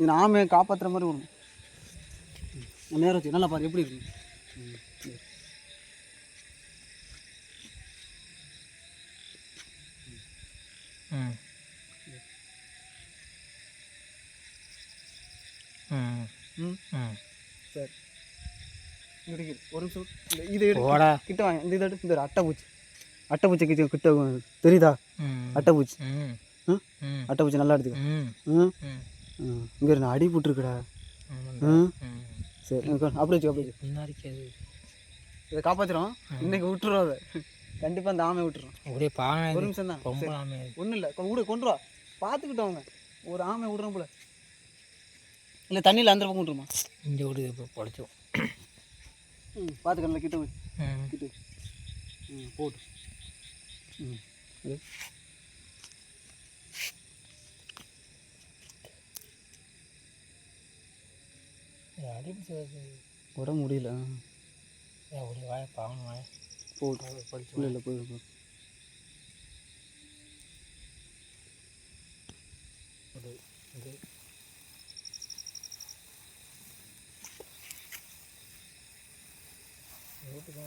இது ஆமையை காப்பாற்றுற மாதிரி விடணும் ம். நேரம் வச்சு நல்லா பாரு எப்படி இருக்கு? ம், சரி. ம். ம். ம். ம் சரி. இங்கிட்டு இரு. ஒரு நிமிஷம். இது கிட்ட வாங்க. இந்த இது இந்த அட்டைப்பூச்சி அட்டைப்பூச்சி கிட்ட கிட்ட தெரியுதா? அட்டைப்பூச்சி அட்டைப்பூச்சி நல்லா எடுத்துக்க. ம். இங்கே நான் அடி போட்டுருக்குடா. சரி. அப்படியே வச்சு அப்படியே வச்சு. இதை காப்பாற்றிடும் இன்னைக்கு விட்டுரும் அதை. கண்டிப்பாக அந்த ஆமையை விட்டுரும். ஒரே பானை ஒரு நிமிஷம் தான். ரொம்ப ஆமே ஒன்றும் இல்லை. விடு கொண்டு வா. பார்த்துக்கிட்டோம் அவங்க ஒரு ஆமை விடுறோம் போல. இல்லை தண்ணியில் அந்த பக்கம் விட்டுருமா? இங்கே விடு இப்போ படிச்சோம் ம் பார்த்துக்கல கிட்ட போய் கிட்ட. ம் போட்டு ம் இது. அடிப்பிடிச்சது விட முடியல. ஒரு வாய பாவம் வாய. போட்டு படிச்சு இல்லை போயிடும் போயிடும் இது வீட்டுக்கு